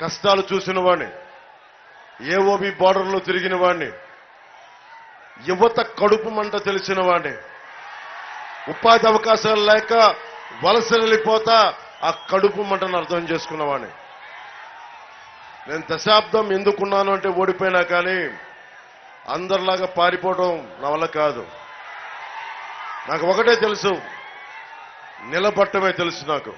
కష్టాలు చూసిన వాడిని ఏఓబి బార్డర్లో తిరిగిన వాడిని యువత కడుపు మంట తెలిసిన వాడిని ఉపాధి అవకాశాలు లేక వలస వెళ్ళిపోతా ఆ కడుపు మంటను అర్థం చేసుకున్నవాడిని నేను దశాబ్దం ఎందుకున్నాను అంటే ఓడిపోయినా కానీ అందరిలాగా పారిపోవడం నా వల్ల కాదు. నాకు ఒకటే తెలుసు నిలబట్టమే తెలుసు నాకు.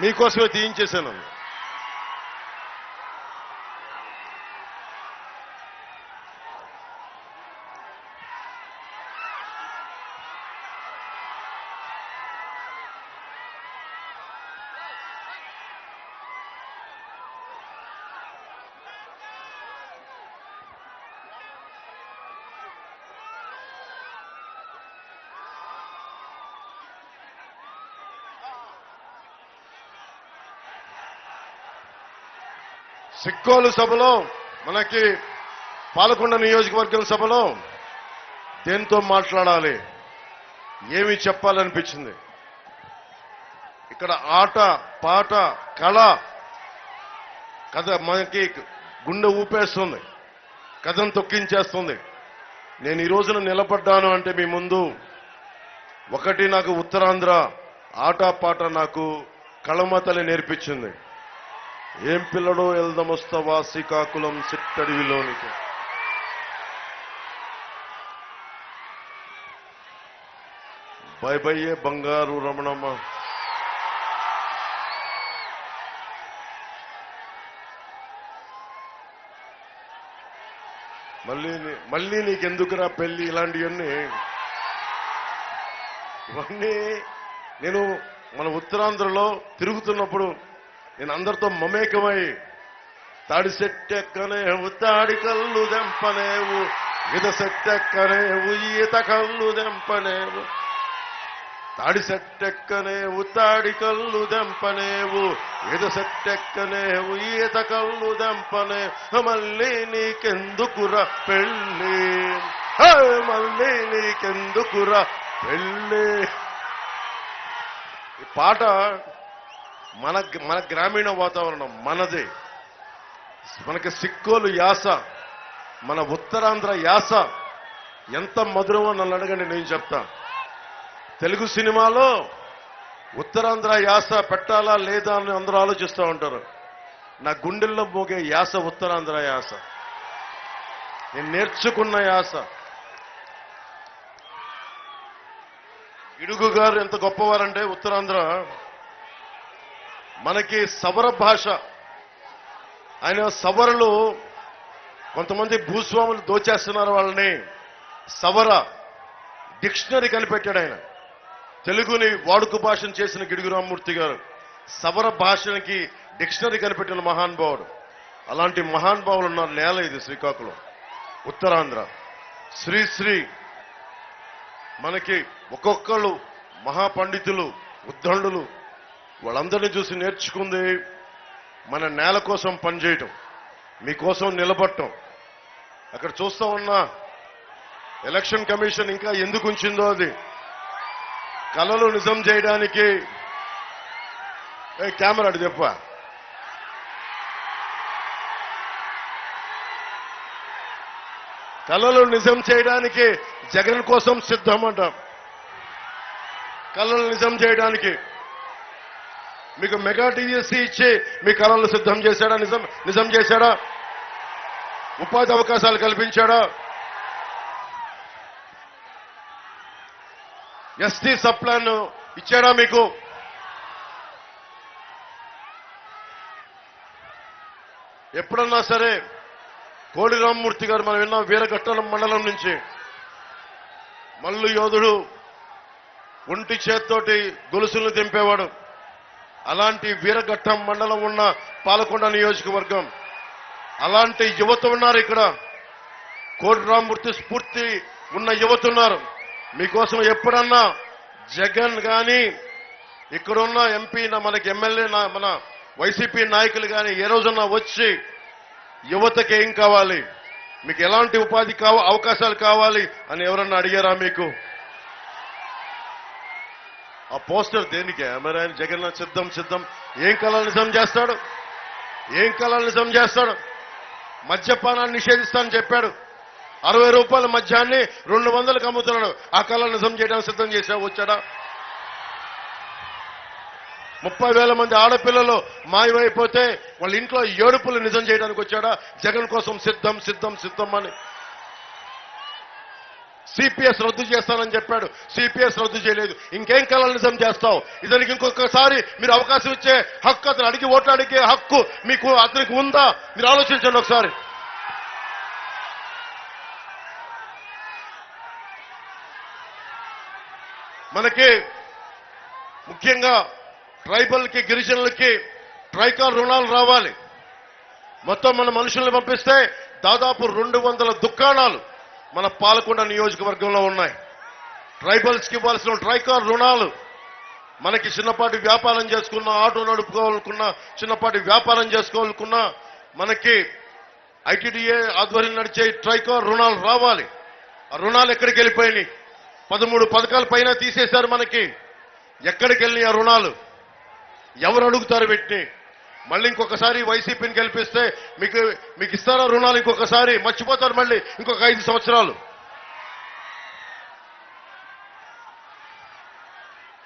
మీకోసమే తీయించేశాను. సిక్కోలు సభలో మనకి పాలకొండ నియోజకవర్గం సభలో దేంతో మాట్లాడాలి? ఏమి చెప్పాలనిపించింది? ఇక్కడ ఆట పాట కళ కథ మనకి గుండె ఊపేస్తుంది కథను తొక్కించేస్తుంది. నేను ఈ రోజున నిలబడ్డాను అంటే మీ ముందు ఒకటి నాకు ఉత్తరాంధ్ర ఆట పాట నాకు కళమతలి నేర్పించింది. ఏం పిల్లడో ఎల్దమొస్తవా శ్రీకాకుళం సిట్టడివిలోనికి. బై బయ్యే బంగారు రమణమ్మ. మళ్ళీ మళ్ళీ నీకెందుకురా పెళ్ళి ఇలాంటివన్నీ? ఇవన్నీ నేను మన ఉత్తరాంధ్రలో తిరుగుతున్నప్పుడు నేను అందరితో మమేకమై తడిసెట్టెక్కనేవు తాడి కళ్ళు దెంపనేవు విదసెట్టెక్కనేవు ఈత కళ్ళు దెంపనేవు. తాడి సెట్టెక్కనేవు తాడి కళ్ళు దెంపనేవు ఇద సెట్టెక్కనేవు ఈత కళ్ళు దెంపనే మళ్ళీ నీకెందుకురా పెళ్ళి? మళ్ళీ నీకెందుకురా పెళ్ళి? ఈ పాట మన మన గ్రామీణ వాతావరణం మనదే. మనకి సిక్కోలు యాస మన ఉత్తరాంధ్ర యాస. ఎంత మధురమో నన్ను అడగండి నేను చెప్తా. తెలుగు సినిమాలో ఉత్తరాంధ్ర యాస పెట్టాలా లేదా అని అందరూ ఆలోచిస్తూ ఉంటారు. నా గుండెల్లో మోగే యాస ఉత్తరాంధ్ర యాస. నేను నేర్చుకున్న యాస. ఇడుగు గారు ఎంత గొప్పవారంటే ఉత్తరాంధ్ర మనకి సవర భాష. ఆయన సవరలు కొంతమంది భూస్వాములు దోచేస్తున్నారు వాళ్ళని. సవర డిక్షనరీ కనిపెట్టాడు ఆయన. తెలుగుని వాడుక భాషను చేసిన గిడుగు రామ్మూర్తి గారు సవర భాషకి డిక్షనరీ కనిపెట్టిన మహానుభావుడు అలాంటి మహానుభావులు ఉన్న నేల ఇది శ్రీకాకుళం ఉత్తరాంధ్ర. శ్రీశ్రీ మనకి ఒక్కొక్కళ్ళు మహాపండితులు ఉద్దండులు వాళ్ళందరినీ చూసి నేర్చుకుంది మన నేల కోసం పనిచేయటం మీకోసం నిలబడటం. అక్కడ చూస్తా ఉన్నా ఎలక్షన్ కమిషన్ ఇంకా ఎందుకు ఉంచిందో అది. కళలు నిజం చేయడానికి. ఏ కెమెరా అటు చెప్ప. కళలు నిజం చేయడానికి జగన్ కోసం సిద్ధం కళలు నిజం చేయడానికి. మీకు మెగా టీఎస్సీ ఇచ్చి మీ కళలు సిద్ధం చేశాడా? నిజం నిజం చేశాడా? ఉపాధి అవకాశాలు కల్పించాడా? ఎస్టీ సప్లాన్ ఇచ్చాడా మీకు? ఎప్పుడన్నా సరే కోడి రామ్మూర్తి గారు మనం విన్నాం వీరఘట్టలం మండలం నుంచి. మల్లు యోధుడు ఒంటి చేత్తోటి గొలుసులను తెంపేవాడు. అలాంటి వీరఘట్టం మండలం ఉన్న పాలకొండ నియోజకవర్గం. అలాంటి యువత ఉన్నారు ఇక్కడ. కోడి స్ఫూర్తి ఉన్న యువత ఉన్నారు. మీకోసం ఎప్పుడన్నా జగన్ కానీ ఇక్కడున్న ఎంపీ మనకి ఎమ్మెల్యే మన వైసీపీ నాయకులు కానీ ఏ రోజున్నా వచ్చి యువతకి ఏం కావాలి? మీకు ఎలాంటి ఉపాధి కావ అవకాశాలు కావాలి అని ఎవరన్నా అడిగారా మీకు? ఆ పోస్టర్ దేనికి? మరి ఆయన జగన్నాథ్ సిద్ధం సిద్ధం. ఏం కళలు నిజం చేస్తాడు? ఏం కళలు నిజం చేస్తాడు? మద్యపానాన్ని నిషేధిస్తానని చెప్పాడు. అరవై రూపాయల మద్యాన్ని రెండు వందలకు అమ్ముతున్నాడు. ఆ కళ నిజం చేయడానికి సిద్ధం చేశావు? వచ్చాడా? ముప్పై వేల మంది ఆడపిల్లలు మాయమైపోతే వాళ్ళ ఇంట్లో ఏడుపులు నిజం చేయడానికి వచ్చాడా? జగన్ కోసం సిద్ధం సిద్ధం సిద్ధం అని. సిపిఎస్ రద్దు చేస్తానని చెప్పాడు. సిపిఎస్ రద్దు చేయలేదు. ఇంకేం కళలు నిజం చేస్తావు? ఇతనికి ఇంకొకసారి మీరు అవకాశం ఇచ్చే హక్కు అతను అడిగి ఓట్లు అడిగే హక్కు మీకు అతనికి ఉందా? మీరు ఆలోచించండి ఒకసారి. మనకి ముఖ్యంగా ట్రైబల్కి గిరిజనులకి ట్రైకాల్ రుణాలు రావాలి. మొత్తం మన మనుషుల్ని పంపిస్తే దాదాపు రెండు వందల దుకాణాలు మన పాలకొండ నియోజకవర్గంలో ఉన్నాయి. ట్రైబల్స్కి ఇవ్వాల్సిన ట్రైకార్ రుణాలు. మనకి చిన్నపాటి వ్యాపారం చేసుకున్న ఆటో నడుపుకోవాలనుకున్న చిన్నపాటి వ్యాపారం చేసుకోవాలనుకున్న మనకి ఐటీడీఏ ఆధ్వర్యం నడిచే ట్రైకార్ రుణాలు రావాలి. ఆ రుణాలు ఎక్కడికి వెళ్ళిపోయినాయి? పదమూడు పథకాల పైన తీసేశారు మనకి. ఎక్కడికి వెళ్ళినాయి ఆ రుణాలు? ఎవరు అడుగుతారు వీటిని? మళ్ళీ ఇంకొకసారి వైసీపీని గెలిపిస్తే మీకు మీకు ఇస్తారా రుణాలు ఇంకొకసారి? మర్చిపోతారు మళ్ళీ ఇంకొక ఐదు సంవత్సరాలు.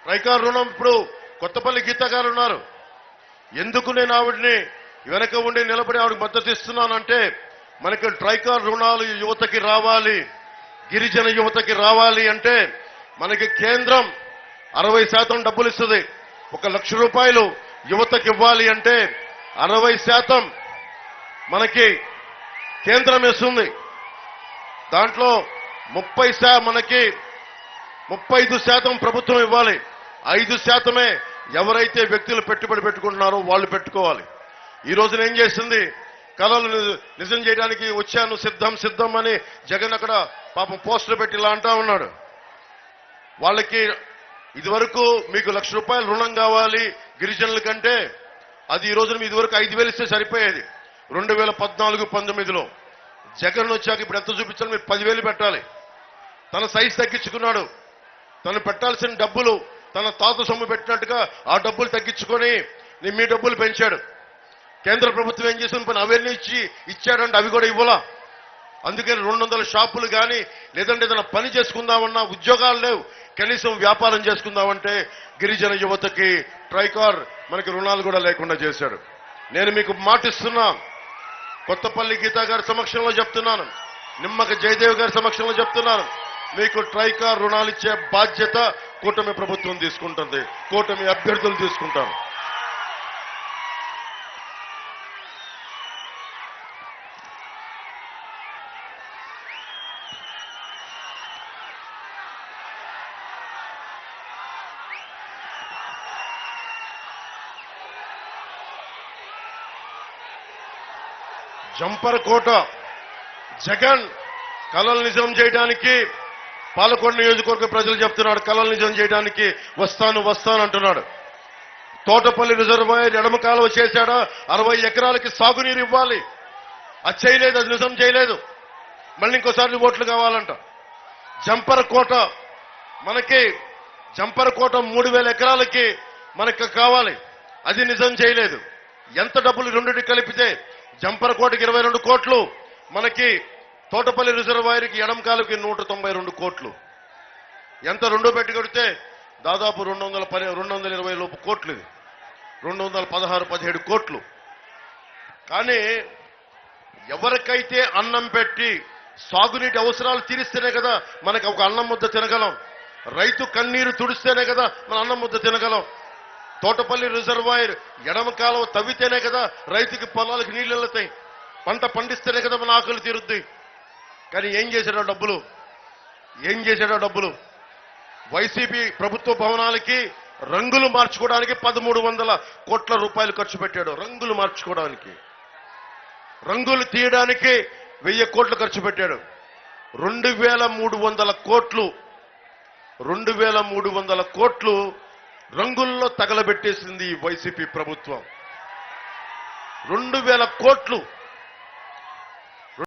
రైకార్ రుణం ఇప్పుడు కొత్తపల్లి గీత గారు ఉన్నారు. ఎందుకు నేను ఆవిడిని వెనక ఉండి నిలబడి ఆవిడకి మద్దతు ఇస్తున్నానంటే మనకి ట్రైకార్ రుణాలు యువతకి రావాలి గిరిజన యువతకి రావాలి అంటే మనకి కేంద్రం అరవై శాతం డబ్బులు ఇస్తుంది. ఒక లక్ష రూపాయలు యువతకి ఇవ్వాలి అంటే అరవై శాతం మనకి కేంద్రం ఇస్తుంది దాంట్లో ముప్పై శా మనకి ముప్పై ఐదు శాతం ప్రభుత్వం ఇవ్వాలి. ఐదు శాతమే ఎవరైతే వ్యక్తులు పెట్టుబడి పెట్టుకుంటున్నారో వాళ్ళు పెట్టుకోవాలి. ఈ రోజున ఏం చేసింది? కళలు ని- నిజం చేయడానికి వచ్చాను సిద్ధం సిద్ధం అని జగన్ అక్కడ పాపం పోస్టర్ పెట్టి ఇలా అంటా ఉన్నాడు. వాళ్ళకి ఇదివరకు మీకు లక్ష రూపాయలు రుణం కావాలి గిరిజనుల కంటే అది ఈ రోజున ఇదివరకు ఐదు వేలు ఇస్తే సరిపోయేది. రెండు వేల పద్నాలుగు పంతొమ్మిదిలో జగన్ వచ్చాక ఇప్పుడు ఎంత చూపించాలి మీరు పదివేలు పెట్టాలి. తన సైజ్ తగ్గించుకున్నాడు. తను పెట్టాల్సిన డబ్బులు తన తాత సొమ్ము పెట్టినట్టుగా ఆ డబ్బులు తగ్గించుకొని మీ డబ్బులు పెంచాడు. కేంద్ర ప్రభుత్వం ఏం చేసిన పని అవన్నీ ఇచ్చి ఇచ్చాడంటే అవి కూడా ఇవ్వాలా? అందుకని రెండు వందల షాపులు కానీ లేదంటే ఏదైనా పని చేసుకుందామన్నా ఉద్యోగాలు లేవు. కనీసం వ్యాపారం చేసుకుందామంటే గిరిజన యువతకి ట్రైకార్ మనకి రుణాలు కూడా లేకుండా చేశాడు. నేను మీకు మాటిస్తున్నా కొత్తపల్లి గీతా గారి సమక్షంలో చెప్తున్నాను నిమ్మక జయదేవ్ గారి సమక్షంలో చెప్తున్నాను మీకు ట్రైకార్ రుణాలు ఇచ్చే బాధ్యత కూటమి ప్రభుత్వం తీసుకుంటుంది కూటమి అభ్యర్థులు తీసుకుంటారు. జంపర్ కోట జగన్ కలలు నిజం చేయడానికి పాలకొండ నియోజకవర్గ ప్రజలు చెప్తున్నాడు కలలు నిజం చేయడానికి వస్తాను వస్తాను అంటున్నాడు. తోటపల్లి రిజర్వాయర్ ఎడమ కాలువ చేశాడా? అరవై ఎకరాలకి సాగునీరు ఇవ్వాలి. అది చేయలేదు అది నిజం చేయలేదు. మళ్ళీ ఇంకోసారి ఓట్లు కావాలంట. జంపర్ కోట మనకి జంపర్ కోట మూడు వేల ఎకరాలకి మనకు కావాలి. అది నిజం చేయలేదు. ఎంత డబ్బులు రెండింటి కలిపితే జంపర్ కోటకి ఇరవై రెండు కోట్లు. మనకి తోటపల్లి రిజర్వాయర్కి ఎడంకాలకి నూట తొంభై రెండు కోట్లు. ఎంత రెండో పెట్టి కొడితే దాదాపు రెండు వందల పది రెండు వందల ఇరవై లోపు కోట్లు ఇది. రెండు వందల పదహారు పదిహేడు కోట్లు. కానీ ఎవరికైతే అన్నం పెట్టి సాగునీటి అవసరాలు తీరిస్తేనే కదా మనకు ఒక అన్నం ముద్ద తినగలం. రైతు కన్నీరు తుడిస్తేనే కదా మన అన్నం ముద్ద తినగలం. తోటపల్లి రిజర్వాయర్ ఎడమ కాలం తవ్వితేనే కదా రైతుకి పొలాలకు నీళ్ళు వెళ్తాయి పంట పండిస్తేనే కదా మన ఆకులు తీరుద్ది. కానీ ఏం చేశాడో డబ్బులు? ఏం చేశాడో డబ్బులు? వైసీపీ ప్రభుత్వ భవనాలకి రంగులు మార్చుకోవడానికి పదమూడు వందల కోట్ల రూపాయలు ఖర్చు పెట్టాడు. రంగులు మార్చుకోవడానికి. రంగులు తీయడానికి వెయ్యి కోట్లు ఖర్చు పెట్టాడు. రెండు వేల మూడు వందల కోట్లు. రెండు వేల మూడు వందల కోట్లు రంగుల్లో తగలబెట్టేసింది ఈ వైసీపీ ప్రభుత్వం. రెండు వేల కోట్లు